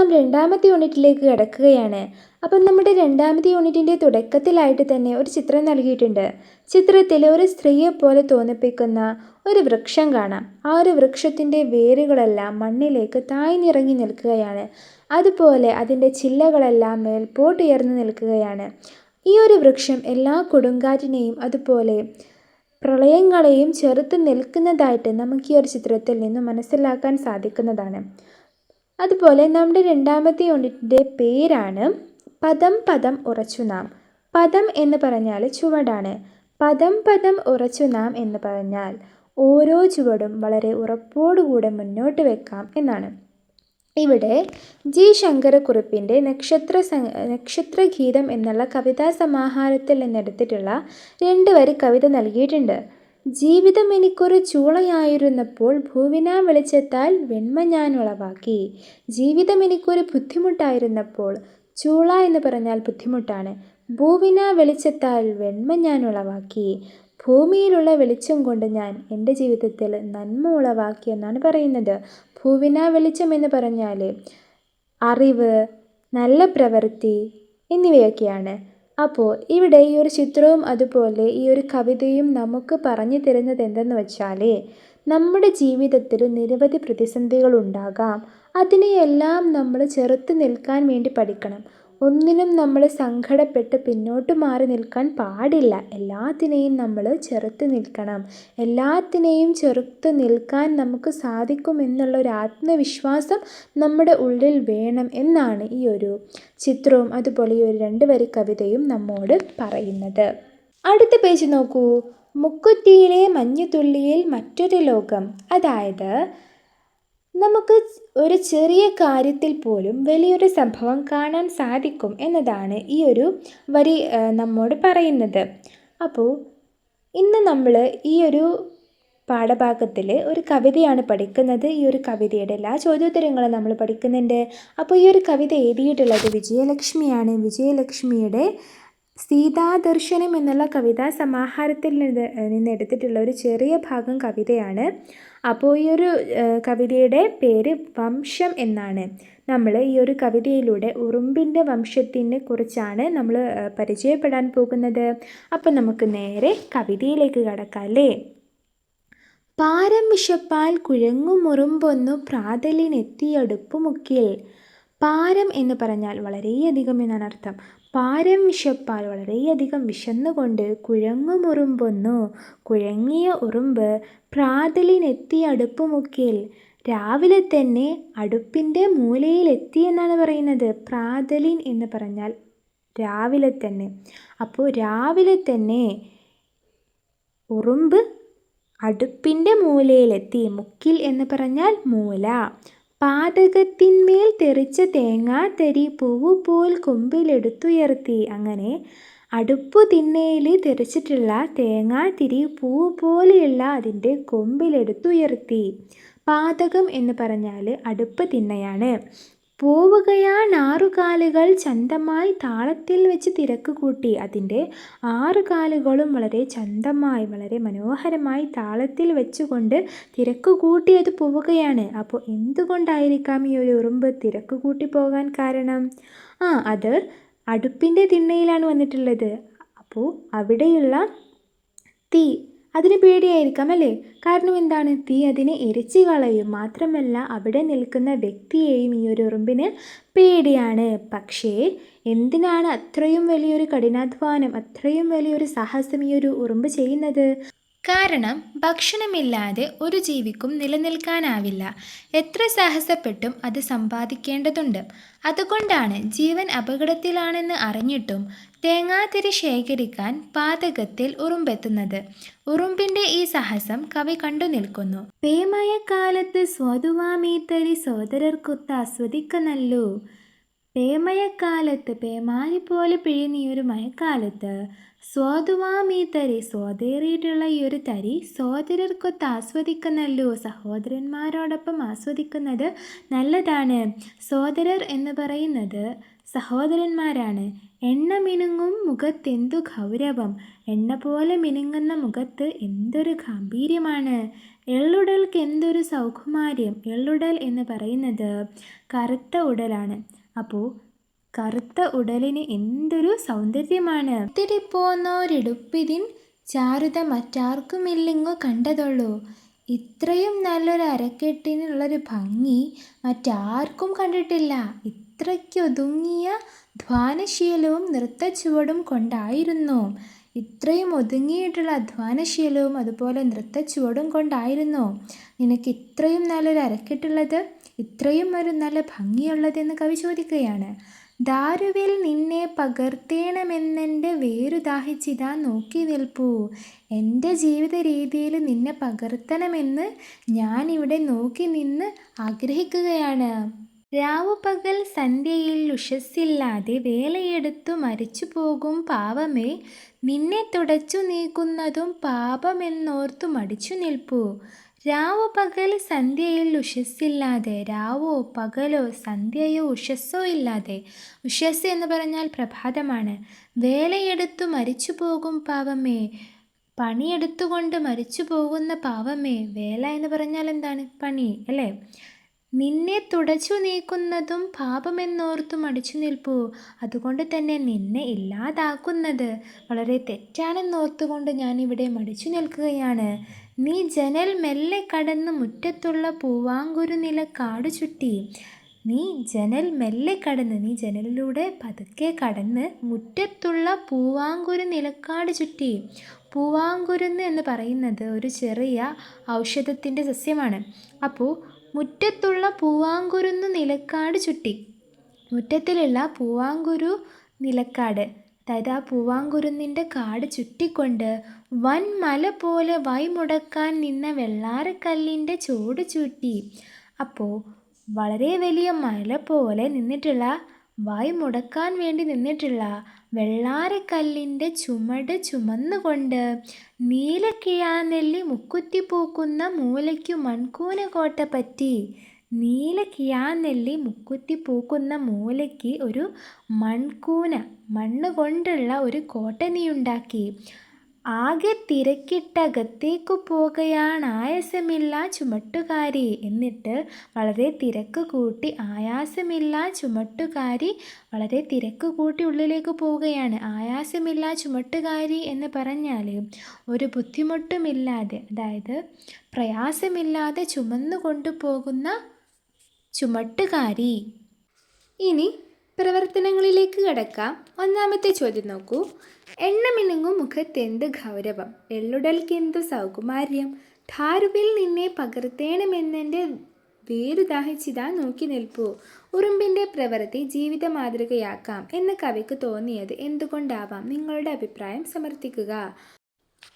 നാം രണ്ടാമത്തെ യൂണിറ്റിലേക്ക് കടക്കുകയാണ്. അപ്പം നമ്മുടെ രണ്ടാമത്തെ യൂണിറ്റിന്റെ തുടക്കത്തിലായിട്ട് തന്നെ ഒരു ചിത്രം നൽകിയിട്ടുണ്ട്. ചിത്രത്തിൽ ഒരു സ്ത്രീയെ പോലെ തോന്നിപ്പിക്കുന്ന ഒരു വൃക്ഷം കാണാം. ആ ഒരു വൃക്ഷത്തിന്റെ വേരുകളെല്ലാം മണ്ണിലേക്ക് താഴ്ന്നിറങ്ങി നിൽക്കുകയാണ്. അതുപോലെ അതിന്റെ ചില്ലകളെല്ലാം മേൽപോട്ടുയർന്നു നിൽക്കുകയാണ്. ഈ ഒരു വൃക്ഷം എല്ലാ കൊടുങ്കാറ്റിനെയും അതുപോലെ പ്രളയങ്ങളെയും ചെറുത്ത് നിൽക്കുന്നതായിട്ട് നമുക്ക് ഈ ഒരു ചിത്രത്തിൽ നിന്ന് മനസ്സിലാക്കാൻ സാധിക്കുന്നതാണ്. അതുപോലെ നമ്മുടെ രണ്ടാമത്തെ യൂണിറ്റിന്റെ പേരാണ് പദം പദം ഉറച്ചു നാം. പദം എന്ന് പറഞ്ഞാൽ ചുവടാണ്. പദം പദം ഉറച്ചു നാം എന്ന് പറഞ്ഞാൽ ഓരോ ചുവടും വളരെ ഉറപ്പോടുകൂടെ മുന്നോട്ട് വെക്കാം എന്നാണ്. ഇവിടെ ജി ശങ്കരക്കുറിപ്പിന്റെ നക്ഷത്ര നക്ഷത്രഗീതം എന്നുള്ള കവിതാ സമാഹാരത്തിൽ നിന്നെടുത്തിട്ടുള്ള രണ്ട് വരി കവിത നൽകിയിട്ടുണ്ട്. ജീവിതം എനിക്കൊരു ചൂളയായിരുന്നപ്പോൾ ഭൂവിനാ വെളിച്ചത്താൽ വെണ്മ ഞാൻ ഉളവാക്കി. ജീവിതം എനിക്കൊരു ബുദ്ധിമുട്ടായിരുന്നപ്പോൾ ചൂള എന്ന് പറഞ്ഞാൽ ബുദ്ധിമുട്ടാണ്. ഭൂവിനാ വെളിച്ചത്താൽ വെണ്മ ഞാൻ ഉളവാക്കി. ഭൂമിയിലുള്ള വെളിച്ചം കൊണ്ട് ഞാൻ എന്റെ ജീവിതത്തിൽ നന്മ ഉളവാക്കി എന്നാണ് പറയുന്നത്. ഭൂവിനാ വെളിച്ചം എന്ന് പറഞ്ഞാൽ അറിവ് നല്ല പ്രവൃത്തി എന്നിവയൊക്കെയാണ്. അപ്പോൾ ഇവിടെ ഈ ഒരു ചിത്രവും അതുപോലെ ഈ ഒരു കവിതയും നമുക്ക് പറഞ്ഞു തരുന്നത് എന്തെന്ന് വെച്ചാൽ നമ്മുടെ ജീവിതത്തിൽ നിരവധി പ്രതിസന്ധികൾ ഉണ്ടാകാം. അതിനെയെല്ലാം നമ്മൾ ചെറുത്ത് നിൽക്കാൻ വേണ്ടി പഠിക്കണം. ഒന്നിനും നമ്മൾ സങ്കടപ്പെട്ട് പിന്നോട്ട് മാറി നിൽക്കാൻ പാടില്ല. എല്ലാത്തിനെയും നമ്മൾ ചെറുത്ത് നിൽക്കണം. എല്ലാത്തിനെയും ചെറുത്ത് നിൽക്കാൻ നമുക്ക് സാധിക്കും എന്നുള്ള ഒരു ആത്മവിശ്വാസം നമ്മുടെ ഉള്ളിൽ വേണം എന്നാണ് ഈ ഒരു ചിത്രവും അതുപോലെ ഈ ഒരു രണ്ട് വരി കവിതയും നമ്മോട് പറയുന്നത്. അടുത്ത പേജ് നോക്കൂ. മുക്കുറ്റിയിലെ മഞ്ഞുതുള്ളിയിൽ മറ്റൊരു ലോകം. അതായത് നമുക്ക് ഒരു ചെറിയ കാര്യത്തിൽ പോലും വലിയൊരു സംഭവം കാണാൻ സാധിക്കും എന്നതാണ് ഈ ഒരു വരി നമ്മോട് പറയുന്നത്. അപ്പോൾ ഇന്ന് നമ്മൾ ഈ ഒരു പാഠഭാഗത്തിൽ ഒരു കവിതയാണ് പഠിക്കുന്നത്. ഈ ഒരു കവിതയുടെ എല്ലാ ചോദ്യോത്തരങ്ങളും നമ്മൾ പഠിക്കുന്നുണ്ട്. അപ്പോൾ ഈ ഒരു കവിത എഴുതിയിട്ടുള്ളത് വിജയലക്ഷ്മിയാണ്. വിജയലക്ഷ്മിയുടെ സീതാദർശനം എന്നുള്ള കവിതാ സമാഹാരത്തിൽ നിന്ന് എടുത്തിട്ടുള്ള ഒരു ചെറിയ ഭാഗം കവിതയാണ്. അപ്പോൾ ഈ ഒരു കവിതയുടെ പേര് വംശം എന്നാണ്. നമ്മൾ ഈ ഒരു കവിതയിലൂടെ ഉറുമ്പിന്റെ വംശത്തിനെ കുറിച്ചാണ് നമ്മൾ പരിചയപ്പെടാൻ പോകുന്നത്. അപ്പോൾ നമുക്ക് നേരെ കവിതയിലേക്ക് കടക്കാം അല്ലേ? പാരം വിശപ്പാൽ കുഴങ്ങുമുറുമ്പൊന്നു പ്രാതലിനെത്തിയടുപ്പുമുക്കിൽ. പാരം എന്ന് പറഞ്ഞാൽ വളരെയധികം എന്നാണ് അർത്ഥം. പാരം വിശപ്പാൽ വളരെയധികം വിശന്നുകൊണ്ട് കുഴങ്ങുമുറുമ്പൊന്നു കുഴങ്ങിയ ഉറുമ്പ് പ്രാതലിനെത്തി അടുപ്പുമുക്കിൽ. രാവിലെ തന്നെ അടുപ്പിന്റെ മൂലയിലെത്തി എന്നാണ് പറയുന്നത് പ്രാതലിൻ എന്ന് പറഞ്ഞാൽ. രാവിലെ തന്നെ. അപ്പോൾ രാവിലെ തന്നെ ഉറുമ്പ് അടുപ്പിന്റെ മൂലയിലെത്തി. മുക്കിൽ എന്ന് പറഞ്ഞാൽ മൂല. പാതകത്തിന്മേൽ തെറിച്ച തേങ്ങാത്തരി പൂവ് പോൽ കൊമ്പിലെടുത്തുയർത്തി. അങ്ങനെ അടുപ്പു തിന്നയിൽ തെറിച്ചിട്ടുള്ള തേങ്ങാത്തിരി പൂവ് പോലെയുള്ള അതിന്റെ കൊമ്പിലെടുത്തുയർത്തി. പാതകം എന്ന് പറഞ്ഞാൽ അടുപ്പ് തിണ്ണയാണ്. പോവുകയാണാറുകാലുകൾ ചന്തമായി താളത്തിൽ വെച്ച് തിരക്ക് കൂട്ടി. അതിന്റെ ആറുകാലുകളും വളരെ ചന്തമായി വളരെ മനോഹരമായി താളത്തിൽ വെച്ചുകൊണ്ട് തിരക്ക് കൂട്ടി അത് പോവുകയാണ്. അപ്പോൾ എന്തുകൊണ്ടായിരിക്കാം ഈ ഒരു ഉറുമ്പ് തിരക്ക് കൂട്ടി പോകാൻ കാരണം? ആ അത് അടുപ്പിന്റെ തിണ്ണയിലാണ് വന്നിട്ടുള്ളത്. അപ്പോൾ അവിടെയുള്ള തീ അതിന് പേടിയായിരിക്കാം അല്ലേ? കാരണം എന്താണ്? തീ അതിനെ എരിച്ചു കളയും. മാത്രമല്ല അവിടെ നിൽക്കുന്ന വ്യക്തിയെയും ഈ ഒരു ഉറുമ്പിന് പേടിയാണ്. പക്ഷേ എന്തിനാണ് അത്രയും വലിയൊരു കഠിനാധ്വാനം അത്രയും വലിയൊരു സാഹസം ഈ ഒരു ഉറുമ്പ് ചെയ്യുന്നത്? കാരണം ഭക്ഷണമില്ലാതെ ഒരു ജീവിക്കും നിലനിൽക്കാനാവില്ല. എത്ര സാഹസപ്പെട്ടും അത് സമ്പാദിക്കേണ്ടതുണ്ട്. അതുകൊണ്ടാണ് ജീവൻ അപകടത്തിലാണെന്ന് അറിഞ്ഞിട്ടും തേങ്ങാതിരി ശേഖരിക്കാൻ പാതകത്തിൽ ഉറുമ്പെത്തുന്നത്. ഉറുമ്പിന്റെ ഈ സാഹസം കവി കണ്ടു നിൽക്കുന്നു. പേമയക്കാലത്ത് സ്വതുവാമീത്തരി സോദരർക്കൊത്ത് ആസ്വദിക്കുന്നല്ലു പേമയക്കാലത്ത് പേമാരി പോലെ പിഴിഞ്ഞ മഴക്കാലത്ത് സ്വാതുവാമീത്തരി സ്വാതേറിയിട്ടുള്ള ഈ ഒരു തരി സോദരർക്കൊത്ത് ആസ്വദിക്കുന്നല്ലോ സഹോദരന്മാരോടൊപ്പം ആസ്വദിക്കുന്നത് നല്ലതാണ്. സോദരർ എന്ന് പറയുന്നത് സഹോദരന്മാരാണ്. എണ്ണ മിനുങ്ങും മുഖത്തെന്തു ഗൗരവം? എണ്ണ പോലെ മിനുങ്ങുന്ന മുഖത്ത് എന്തൊരു ഗാംഭീര്യമാണ്? എള്ളുടൽക്ക് എന്തൊരു സൗകുമാര്യം? എള്ളുടൽ എന്ന് പറയുന്നത് കറുത്ത ഉടലാണ്. അപ്പോൾ കറുത്ത ഉടലിന് എന്തൊരു സൗന്ദര്യമാണ്? ഇത്തിരിപ്പോന്നോരിടുപ്പിതിൻ ചാരുത മറ്റാർക്കുമില്ലിങ്ങു കണ്ടതുള്ളൂ. ഇത്രയും നല്ലൊരു അരക്കെട്ടിനുള്ളൊരു ഭംഗി മറ്റാർക്കും കണ്ടിട്ടില്ല. ഇത്രയ്ക്കൊതുങ്ങിയ ധ്വാനശീലവും നൃത്തച്ചുവടും കൊണ്ടായിരുന്നു. ഇത്രയും ഒതുങ്ങിയിട്ടുള്ള അധ്വാനശീലവും അതുപോലെ നൃത്തച്ചുവടും കൊണ്ടായിരുന്നു. നിനക്ക് ഇത്രയും നല്ലൊരു അരക്കിട്ടുള്ളത് ഇത്രയും ഒരു നല്ല ഭംഗിയുള്ളത് എന്ന് കവി ചോദിക്കുകയാണ്. ദാരുവിൽ നിന്നെ പകർത്തേണമെന്നെന്റെ വേരു ദാഹിച്ചിതാ നോക്കി നിൽപ്പൂ. എന്റെ ജീവിത രീതിയിൽ നിന്നെ പകർത്തണമെന്ന് ഞാനിവിടെ നോക്കി നിന്ന് ആഗ്രഹിക്കുകയാണ്. രാവു പകൽ സന്ധ്യയിൽ ഉഷസ്സില്ലാതെ വേലയെടുത്തു മരിച്ചു പോകും പാവമേ. നിന്നെ തുടച്ചു നീക്കുന്നതും പാപമെന്നോർത്തു മടിച്ചു നിൽപ്പൂ. രാവു പകൽ സന്ധ്യയിൽ ഉഷസ്സില്ലാതെ രാവോ പകലോ സന്ധ്യയോ ഉഷസ്സോ ഇല്ലാതെ. ഉഷസ് എന്ന് പറഞ്ഞാൽ പ്രഭാതമാണ്. വേലയെടുത്തു മരിച്ചു പോകും പാവമേ. പണിയെടുത്തുകൊണ്ട് മരിച്ചു പോകുന്ന പാവമേ. വേല എന്ന് പറഞ്ഞാൽ എന്താണ്? പണി അല്ലേ? നിന്നെ തുടച്ചു നീക്കുന്നതും പാപമെന്നോർത്തു മടിച്ചു നിൽപ്പൂ. അതുകൊണ്ട് തന്നെ നിന്നെ ഇല്ലാതാക്കുന്നത് വളരെ തെറ്റാണെന്നോർത്തുകൊണ്ട് ഞാനിവിടെ മടിച്ചു നിൽക്കുകയാണ്. നീ ജനൽ മെല്ലെ കടന്ന് മുറ്റത്തുള്ള പൂവാങ്കുരു നില കാടു ചുറ്റി നീ ജനൽ മെല്ലെ കടന്ന് നീ ജനലിലൂടെ പതുക്കെ കടന്ന് മുറ്റത്തുള്ള പൂവാങ്കുരു നിലക്കാട് ചുറ്റി പൂവാങ്കുരുന്ന് എന്ന് പറയുന്നത് ഒരു ചെറിയ ഔഷധത്തിന്റെ സസ്യമാണ്. അപ്പോൾ മുറ്റത്തുള്ള പൂവാങ്കുരുന്ന് നിലക്കാട് ചുറ്റി മുറ്റത്തിലുള്ള പൂവാങ്കുരു നിലക്കാട്. അതായത് ആ പൂവാങ്കുരുന്നിന്റെ കാട് ചുറ്റിക്കൊണ്ട് വൻ മല പോലെ വൈമുടക്കാൻ നിന്ന വെള്ളാരക്കല്ലിന്റെ ചോട് ചുറ്റി അപ്പോൾ വളരെ വലിയ മല പോലെ നിന്നിട്ടുള്ള വായ് മുടക്കാൻ വേണ്ടി നിന്നിട്ടുള്ള വെള്ളാരക്കല്ലിന്റെ ചുമട് ചുമന്നുകൊണ്ട് നീലക്കിഴാനെല്ലി മുക്കുത്തി പൂക്കുന്ന മൂലയ്ക്കു മൺകൂന കോട്ട പറ്റി നീലക്കിയാനെല്ലി മുക്കുത്തി പൂക്കുന്ന മൂലയ്ക്ക് ഒരു മൺകൂന മണ്ണ് കൊണ്ടുള്ള ഒരു കോട്ട നീ ഉണ്ടാക്കി ആകെ തിരക്കിട്ടകത്തേക്കു ആയാസമില്ല ചുമട്ടുകാരി. എന്നിട്ട് വളരെ തിരക്ക് കൂട്ടി ആയാസമില്ല ചുമട്ടുകാരി വളരെ തിരക്ക് കൂട്ടി ഉള്ളിലേക്ക് പോവുകയാണ്. ആയാസമില്ല ചുമട്ടുകാരി എന്ന് പറഞ്ഞാൽ ഒരു ബുദ്ധിമുട്ടുമില്ലാതെ അതായത് പ്രയാസമില്ലാതെ ചുമന്നു കൊണ്ടുപോകുന്ന ചുമട്ടുകാരി. ഇനി പ്രവർത്തനങ്ങളിലേക്ക് കടക്കാം. ഒന്നാമത്തെ ചോദ്യം നോക്കൂ. എണ്ണമിനുങ്ങും മുഖത്തെന്ത് ഗൗരവം? എള്ളുടൽക്കെന്തു സൗകുമാര്യം? ധാരുവിൽ നിന്നെ പകർത്തേണമെന്നെന്റെ വേരു ദാഹിച്ചിതാ നോക്കി നിൽപ്പൂ. ഉറുമ്പിന്റെ പ്രവൃത്തി ജീവിത മാതൃകയാക്കാം എന്ന് കവിക്ക് തോന്നിയത് എന്തുകൊണ്ടാവാം നിങ്ങളുടെ അഭിപ്രായം സമർത്ഥിക്കുക.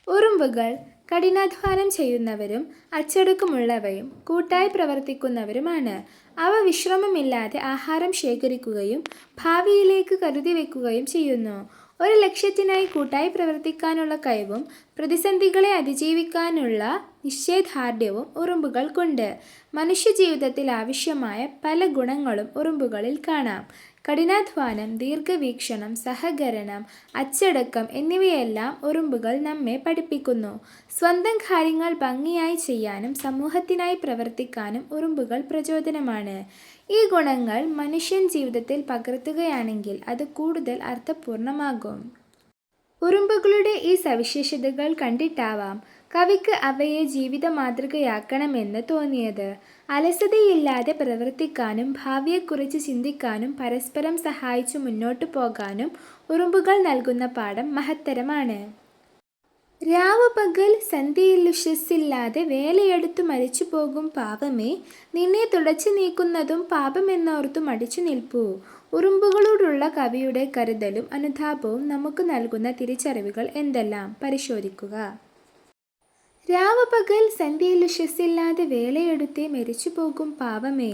ഉറുമ്പുകൾ കഠിനാധ്വാനം ചെയ്യുന്നവരും അച്ചടക്കമുള്ളവയും കൂട്ടായി പ്രവർത്തിക്കുന്നവരുമാണ്. അവ വിശ്രമമില്ലാതെ ആഹാരം ശേഖരിക്കുകയും ഭാവിയിലേക്ക് കരുതി വെക്കുകയും ചെയ്യുന്നു. ഒരു ലക്ഷ്യത്തിനായി കൂട്ടായി പ്രവർത്തിക്കാനുള്ള കഴിവും പ്രതിസന്ധികളെ അതിജീവിക്കാനുള്ള നിശ്ചയദാർഢ്യവും ഉറുമ്പുകൾക്കുണ്ട്. മനുഷ്യജീവിതത്തിൽ ആവശ്യമായ പല ഗുണങ്ങളും ഉറുമ്പുകളിൽ കാണാം. കഠിനാധ്വാനം ദീർഘവീക്ഷണം സഹകരണം അച്ചടക്കം എന്നിവയെല്ലാം ഉറുമ്പുകൾ നമ്മെ പഠിപ്പിക്കുന്നു. സ്വന്തം കാര്യങ്ങൾ ഭംഗിയായി ചെയ്യാനും സമൂഹത്തിനായി പ്രവർത്തിക്കാനും ഉറുമ്പുകൾ പ്രചോദനമാണ്. ഈ ഗുണങ്ങൾ മനുഷ്യൻ ജീവിതത്തിൽ പകർത്തുകയാണെങ്കിൽ അത് കൂടുതൽ അർത്ഥപൂർണമാകും. ഉറുമ്പുകളുടെ ഈ സവിശേഷതകൾ കണ്ടിട്ടാവാം കവിക്ക് അവയെ ജീവിത മാതൃകയാക്കണമെന്ന് തോന്നിയത്. അലസതയില്ലാതെ പ്രവർത്തിക്കാനും ഭാവിയെക്കുറിച്ച് ചിന്തിക്കാനും പരസ്പരം സഹായിച്ചു മുന്നോട്ടു പോകാനും ഉറുമ്പുകൾ നൽകുന്ന പാഠം മഹത്തരമാണ്. രാവ് പകൽ സന്ധ്യയിലുഷസ്സില്ലാതെ വേലയെടുത്തു മരിച്ചു പോകും പാപമേ നിന്നെ തുടച്ചു നീക്കുന്നതും പാപമെന്നോർത്തു മടിച്ചു നിൽപ്പൂ. ഉറുമ്പുകളോടുള്ള കവിയുടെ കരുതലും അനുതാപവും നമുക്ക് നൽകുന്ന തിരിച്ചറിവുകൾ എന്തെല്ലാം? പരിശോധിക്കുക. രാവ് സന്ധ്യയിൽ സന്ധ്യയിലുഷസ്സില്ലാതെ വേലയെടുത്തേ മരിച്ചു പോകും പാപമേ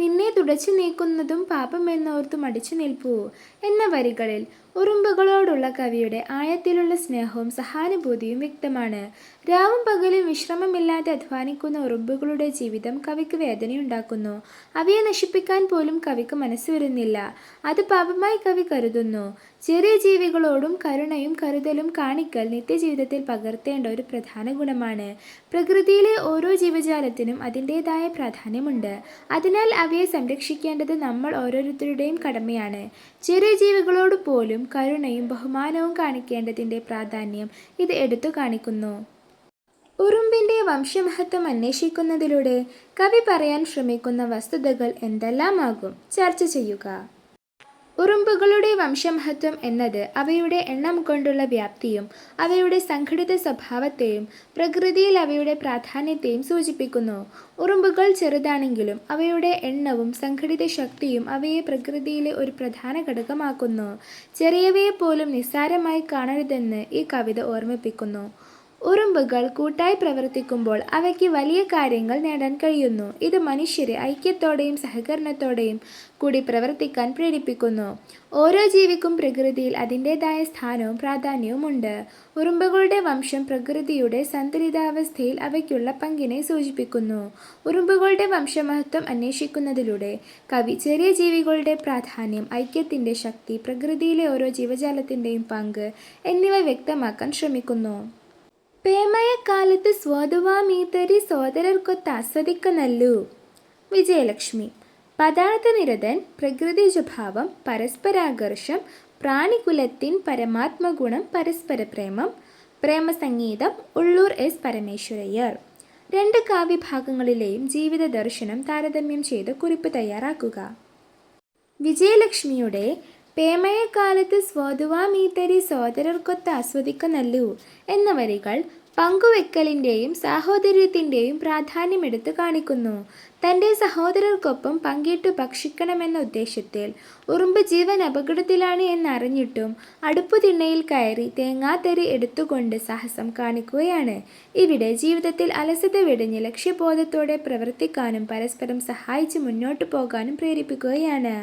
നിന്നെ തുടച്ചു നീക്കുന്നതും പാപമെന്നോർത്ത് മടിച്ചു നിൽപ്പൂ. എന്ന വരികളിൽ ഉറുമ്പുകളോടുള്ള കവിയുടെ ആഴത്തിലുള്ള സ്നേഹവും സഹാനുഭൂതിയും വ്യക്തമാണ്. രാവും പകലും വിശ്രമമില്ലാതെ അധ്വാനിക്കുന്ന ഉറുമ്പുകളുടെ ജീവിതം കവിക്ക് വേദനയുണ്ടാക്കുന്നു. അവയെ നശിപ്പിക്കാൻ പോലും കവിക്ക് മനസ്സ് വരുന്നില്ല. അത് പാപമായി കവി കരുതുന്നു. ചെറിയ ജീവികളോടും കരുണയും കരുതലും കാണിക്കൽ നിത്യജീവിതത്തിൽ പകർത്തേണ്ട ഒരു പ്രധാന ഗുണമാണ്. പ്രകൃതിയിലെ ഓരോ ജീവജാലത്തിനും അതിന്റെതായ പ്രാധാന്യമുണ്ട്. അതിനാൽ അവയെ സംരക്ഷിക്കേണ്ടത് നമ്മൾ ഓരോരുത്തരുടെയും കടമയാണ്. ചെറിയ ജീവികളോട് പോലും കരുണയും ബഹുമാനവും കാണിക്കേണ്ടതിന്റെ പ്രാധാന്യം ഇത് എടുത്തു കാണിക്കുന്നു. ഉറുമ്പിന്റെ വംശമഹത്വം അന്വേഷിക്കുന്നതിലൂടെ കവി പറയാൻ ശ്രമിക്കുന്ന വസ്തുതകൾ എന്തെല്ലാമാകും? ചർച്ച ചെയ്യുക. ഉറുമ്പുകളുടെ വംശമഹത്വം എന്നത് അവയുടെ എണ്ണം കൊണ്ടുള്ള വ്യാപ്തിയും അവയുടെ സംഘടിത സ്വഭാവത്തെയും പ്രകൃതിയിൽ അവയുടെ പ്രാധാന്യത്തെയും സൂചിപ്പിക്കുന്നു. ഉറുമ്പുകൾ ചെറുതാണെങ്കിലും അവയുടെ എണ്ണവും സംഘടിത ശക്തിയും അവയെ പ്രകൃതിയിലെ ഒരു പ്രധാന ഘടകമാക്കുന്നു. ചെറിയവയെ പോലും നിസ്സാരമായി കാണരുതെന്ന് ഈ കവിത ഓർമ്മിപ്പിക്കുന്നു. ഉറുമ്പുകൾ കൂട്ടായി പ്രവർത്തിക്കുമ്പോൾ അവയ്ക്ക് വലിയ കാര്യങ്ങൾ നേടാൻ കഴിയുന്നു. ഇത് മനുഷ്യരെ ഐക്യത്തോടെയും സഹകരണത്തോടെയും കൂടി പ്രവർത്തിക്കാൻ പ്രേരിപ്പിക്കുന്നു. ഓരോ ജീവിക്കും പ്രകൃതിയിൽ അതിന്റെതായ സ്ഥാനവും പ്രാധാന്യവുമുണ്ട്. ഉറുമ്പുകളുടെ വംശം പ്രകൃതിയുടെ സന്തുലിതാവസ്ഥയിൽ അവയ്ക്കുള്ള പങ്കിനെ സൂചിപ്പിക്കുന്നു. ഉറുമ്പുകളുടെ വംശമഹത്വം അന്വേഷിക്കുന്നതിലൂടെ കവി ചെറിയ ജീവികളുടെ പ്രാധാന്യം ഐക്യത്തിന്റെ ശക്തി പ്രകൃതിയിലെ ഓരോ ജീവജാലത്തിന്റെയും പങ്ക് എന്നിവ വ്യക്തമാക്കാൻ ശ്രമിക്കുന്നു. പേമയക്കാലത്ത് സ്വാതുവാമീതരി സോദരർക്കൊത്ത് ആസ്വദിക്കുന്നല്ലു വിജയലക്ഷ്മി. പദാർത്ഥനിരതൻ പ്രകൃതിജഭാവം പരസ്പരാകർഷം പ്രാണികുലത്തിൻ പരമാത്മഗുണം പരസ്പര പ്രേമം പ്രേമസംഗീതം ഉള്ളൂർ എസ് പരമേശ്വരയ്യർ. രണ്ട് കാവ്യഭാഗങ്ങളിലെയും ജീവിത ദർശനം താരതമ്യം ചെയ്ത് കുറിപ്പ് തയ്യാറാക്കുക. വിജയലക്ഷ്മിയുടെ പേമയക്കാലത്ത് സ്വതുവാമീത്തരി സോദരർക്കൊത്ത് ആസ്വദിക്കുന്നല്ലു എന്ന വരികൾ പങ്കുവെക്കലിന്റെയും സാഹോദര്യത്തിന്റെയും പ്രാധാന്യമെടുത്ത് കാണിക്കുന്നു. തന്റെ സഹോദരർക്കൊപ്പം പങ്കിട്ടു ഭക്ഷിക്കണമെന്ന ഉദ്ദേശത്തിൽ ഉറുമ്പ് ജീവൻ അപകടത്തിലാണ് എന്നറിഞ്ഞിട്ടും അടുപ്പുതിണ്ണയിൽ കയറി തേങ്ങാത്തരി എടുത്തുകൊണ്ട് സാഹസം കാണിക്കുകയാണ്. ഇവിടെ ജീവിതത്തിൽ അലസത വെടിഞ്ഞ് ലക്ഷ്യബോധത്തോടെ പ്രവർത്തിക്കാനും പരസ്പരം സഹായിച്ച് മുന്നോട്ടു പോകാനും പ്രേരിപ്പിക്കുകയാണ്.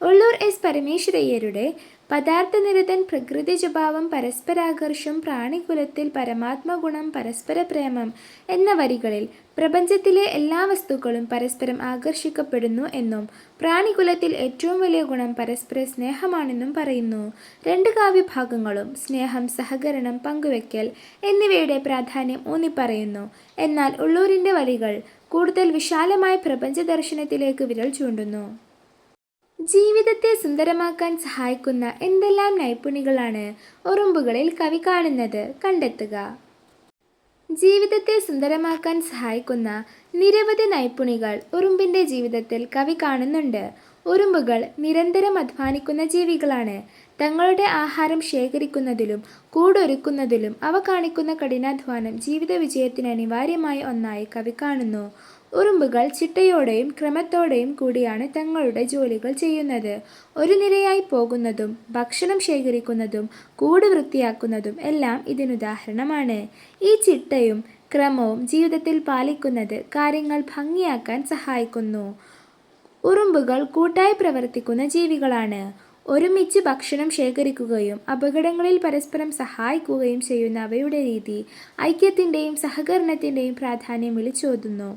ഉള്ളൂർ എസ്. പരമേശ്വരയ്യരുടെ പദാർത്ഥനിരതൻ പ്രകൃതി സ്വഭാവം പരസ്പരാകർഷം പ്രാണികുലത്തിൽ പരമാത്മഗുണം പരസ്പര പ്രേമം എന്ന വരികളിൽ പ്രപഞ്ചത്തിലെ എല്ലാ വസ്തുക്കളും പരസ്പരം ആകർഷിക്കപ്പെടുന്നു എന്നും പ്രാണികുലത്തിൽ ഏറ്റവും വലിയ ഗുണം പരസ്പര സ്നേഹമാണെന്നും പറയുന്നു. രണ്ട് കാവ്യഭാഗങ്ങളും സ്നേഹം സഹകരണം പങ്കുവെക്കൽ എന്നിവയുടെ പ്രാധാന്യം ഊന്നിപ്പറയുന്നു. എന്നാൽ ഉള്ളൂരിന്റെ വരികൾ കൂടുതൽ വിശാലമായ പ്രപഞ്ച ദർശനത്തിലേക്ക് വിരൽ ചൂണ്ടുന്നു. ജീവിതത്തെ സുന്ദരമാക്കാൻ സഹായിക്കുന്ന എന്തെല്ലാം നൈപുണികളാണ് ഉറുമ്പുകളിൽ കവി കാണുന്നത്? കണ്ടെത്തുക. ജീവിതത്തെ സുന്ദരമാക്കാൻ സഹായിക്കുന്ന നിരവധി നൈപുണികൾ ഉറുമ്പിന്റെ ജീവിതത്തിൽ കവി കാണുന്നുണ്ട്. ഉറുമ്പുകൾ നിരന്തരം അധ്വാനിക്കുന്ന ജീവികളാണ്. തങ്ങളുടെ ആഹാരം ശേഖരിക്കുന്നതിലും കൂടൊരുക്കുന്നതിലും അവ കാണിക്കുന്ന കഠിനാധ്വാനം ജീവിത വിജയത്തിന് അനിവാര്യമായ ഒന്നായി കവി കാണുന്നു. ഉറുമ്പുകൾ ചിട്ടയോടെയും ക്രമത്തോടെയും കൂടിയാണ് തങ്ങളുടെ ജോലികൾ ചെയ്യുന്നത്. ഒരു നിരയായി പോകുന്നതും ഭക്ഷണം ശേഖരിക്കുന്നതും കൂട് വൃത്തിയാക്കുന്നതും എല്ലാം ഇതിനുദാഹരണമാണ് ഈ ചിട്ടയും ക്രമവും ജീവിതത്തിൽ പാലിക്കുന്നത് കാര്യങ്ങൾ ഭംഗിയാക്കാൻ സഹായിക്കുന്നു. ഉറുമ്പുകൾ കൂട്ടായി പ്രവർത്തിക്കുന്ന ജീവികളാണ്. ഒരുമിച്ച് ഭക്ഷണം ശേഖരിക്കുകയും അപകടങ്ങളിൽ പരസ്പരം സഹായിക്കുകയും ചെയ്യുന്ന അവയുടെ രീതി ഐക്യത്തിന്റെയും സഹകരണത്തിന്റെയും പ്രാധാന്യം വിളിച്ചോതുന്നു.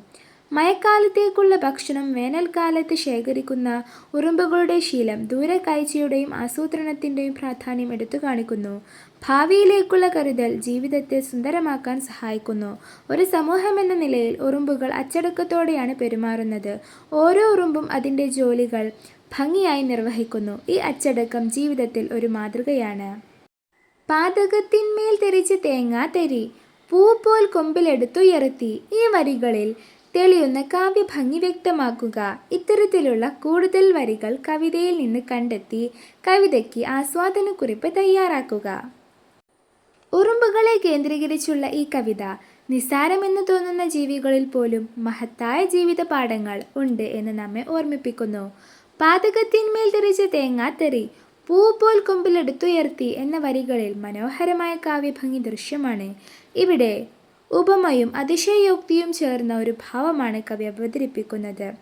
മഴക്കാലത്തേക്കുള്ള ഭക്ഷണം വേനൽക്കാലത്ത് ശേഖരിക്കുന്ന ഉറുമ്പുകളുടെ ശീലം ദൂരക്കാഴ്ചയുടെയും ആസൂത്രണത്തിന്റെയും പ്രാധാന്യം എടുത്തു കാണിക്കുന്നു. ഭാവിയിലേക്കുള്ള കരുതൽ ജീവിതത്തെ സുന്ദരമാക്കാൻ സഹായിക്കുന്നു. ഒരു സമൂഹം എന്ന നിലയിൽ ഉറുമ്പുകൾ അച്ചടക്കത്തോടെയാണ് പെരുമാറുന്നത്. ഓരോ ഉറുമ്പും അതിന്റെ ജോലികൾ ഭംഗിയായി നിർവഹിക്കുന്നു. ഈ അച്ചടക്കം ജീവിതത്തിൽ ഒരു മാതൃകയാണ്. പാതകത്തിന്മേൽ തെറിച്ച് തേങ്ങാ തെരി പൂ പോൽ കൊമ്പിലെടുത്തുയർത്തി ഈ വരികളിൽ തെളിയുന്ന കാവ്യഭംഗി വ്യക്തമാക്കുക. ഇത്തരത്തിലുള്ള കൂടുതൽ വരികൾ കവിതയിൽ നിന്ന് കണ്ടെത്തി കവിതയ്ക്ക് ആസ്വാദനക്കുറിപ്പ് തയ്യാറാക്കുക. ഉറുമ്പുകളെ കേന്ദ്രീകരിച്ചുള്ള ഈ കവിത നിസ്സാരമെന്ന് തോന്നുന്ന ജീവികളിൽ പോലും മഹത്തായ ജീവിത പാഠങ്ങൾ ഉണ്ട് എന്ന് നമ്മെ ഓർമ്മിപ്പിക്കുന്നു. പാതകത്തിന്മേൽ തെറിച്ച തേങ്ങാത്തെറി പൂ പോൽ കൊമ്പിലെടുത്തുയർത്തി എന്ന വരികളിൽ മനോഹരമായ കാവ്യഭംഗി ദൃശ്യമാണ്. ഇവിടെ ഉപമയും അതിശയോക്തിയും ചേർന്ന ഒരു ഭാവമാണ് കവി അവതരിപ്പിക്കുന്നത്.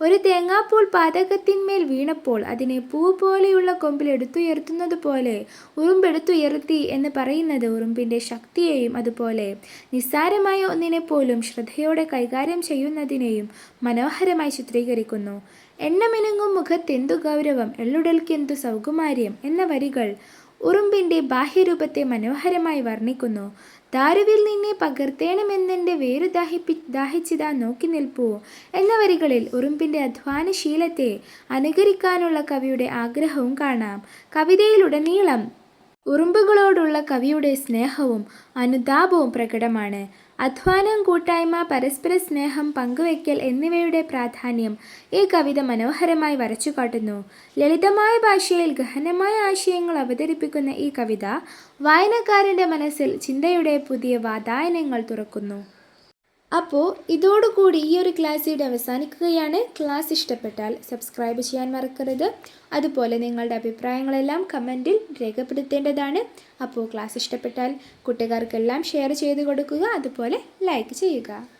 ഒരു തേങ്ങാപ്പൂൾ പാതകത്തിന്മേൽ വീണപ്പോൾ അതിനെ പൂ പോലെയുള്ള കൊമ്പിൽ എടുത്തുയർത്തുന്നത് പോലെ ഉറുമ്പെടുത്തുയർത്തി എന്ന് പറയുന്നത് ഉറുമ്പിന്റെ ശക്തിയെയും അതുപോലെ നിസ്സാരമായ ഒന്നിനെ പോലും ശ്രദ്ധയോടെ കൈകാര്യം ചെയ്യുന്നതിനെയും മനോഹരമായി ചിത്രീകരിക്കുന്നു. എണ്ണമിനുങ്ങും മുഖത്തെന്തു ഗൗരവം എള്ളുടൽക്കെന്തു സൗകുമാര്യം എന്ന വരികൾ ഉറുമ്പിന്റെ ബാഹ്യരൂപത്തെ മനോഹരമായി വർണിക്കുന്നു. ദാരുവിൽ നിന്നെ പകർത്തേണമെന്നെന്റെ വേരു ദാഹിപ്പി ദാഹിച്ചിതാ നോക്കി നിൽപ്പൂ എന്ന വരികളിൽ ഉറുമ്പിന്റെ അധ്വാനശീലത്തെ അനുകരിക്കാനുള്ള കവിയുടെ ആഗ്രഹവും കാണാം. കവിതയിലുടനീളം ഉറുമ്പുകളോടുള്ള കവിയുടെ സ്നേഹവും അനുതാപവും പ്രകടമാണ്. അധ്വാനം കൂട്ടായ്മ പരസ്പര സ്നേഹം പങ്കുവയ്ക്കൽ എന്നിവയുടെ പ്രാധാന്യം ഈ കവിത മനോഹരമായി വരച്ചു കാട്ടുന്നു ലളിതമായ ഭാഷയിൽ ഗഹനമായ ആശയങ്ങൾ അവതരിപ്പിക്കുന്ന ഈ കവിത വായനക്കാരന്റെ മനസ്സിൽ ചിന്തയുടെ പുതിയ വാതായനങ്ങൾ തുറക്കുന്നു. അപ്പോൾ ഇതോടുകൂടി ഈ ഒരു ക്ലാസ് ഇവിടെ അവസാനിക്കുകയാണ്. ക്ലാസ് ഇഷ്ടപ്പെട്ടാൽ സബ്സ്ക്രൈബ് ചെയ്യാൻ മറക്കരുത്. അതുപോലെ നിങ്ങളുടെ അഭിപ്രായങ്ങളെല്ലാം കമന്റിൽ രേഖപ്പെടുത്തേണ്ടതാണ്. അപ്പോൾ ക്ലാസ് ഇഷ്ടപ്പെട്ടാൽ കൂട്ടുകാർക്കെല്ലാം ഷെയർ ചെയ്ത് കൊടുക്കുക. അതുപോലെ ലൈക്ക് ചെയ്യുക.